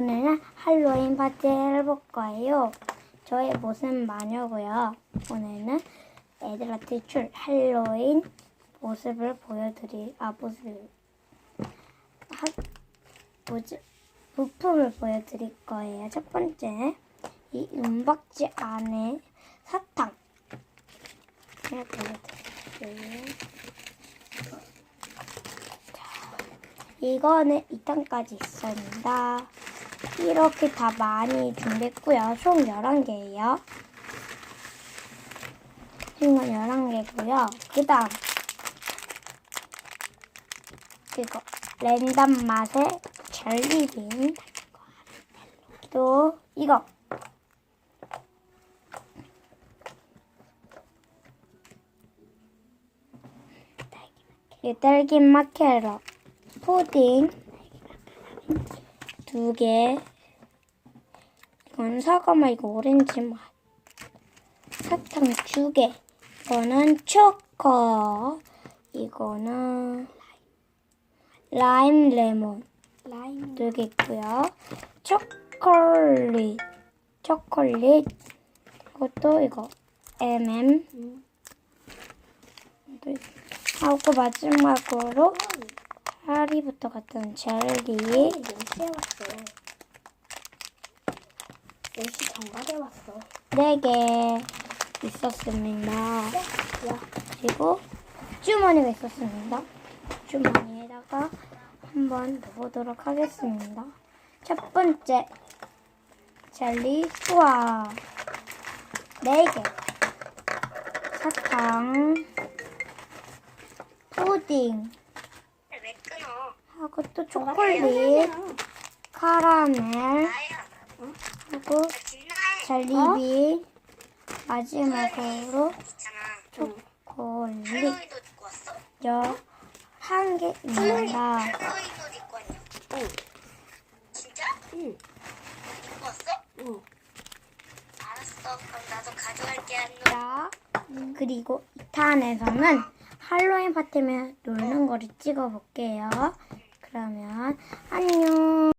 오늘은 할로윈 파티를 해볼 거예요. 저의 모습 마녀고요. 오늘은 애들한테 출 할로윈 모습을 보여드릴 아 모습을 하, 뭐지 부품을 보여드릴 거예요. 첫 번째 이 은박지 안에 사탕 을 보여드릴게요. 이거는 2탄까지 있습니다. 이렇게 다 많이 준비했고요. 총 11개예요. 총 11개고요. 그 다음 이거 랜덤 맛의 젤리빈 또 이거 이 딸기 마케로 푸딩 두 개. 이건 사과 맛, 이거 오렌지 맛. 사탕 두 개. 이거는 초코. 이거는 라임 레몬. 라임 두 개 있고요. 초콜릿. 초콜릿. 이것도 이거 M&M. 하고 마지막으로 하리부터 같은 젤리 왔어? 10시 정각에 왔어. 네 개 있었습니다. 야, 그리고 주머니가 있었습니다. 주머니에다가 한번 넣어보도록 하겠습니다. 첫 번째 젤리 수와 네 개 사탕 푸딩 왜 끊어? 하고 또 초콜릿 카라멜 하고 젤리비 마지막으로 있잖아. 초콜릿 입고 왔냐? 응. 진짜? 응. 입고 왔어? 응. 알았어. 그럼 나도 가져갈게. 안녕. 자, 그리고 2탄에서는 할로윈 파티면 놀는 거를 찍어 볼게요. 그러면 안녕.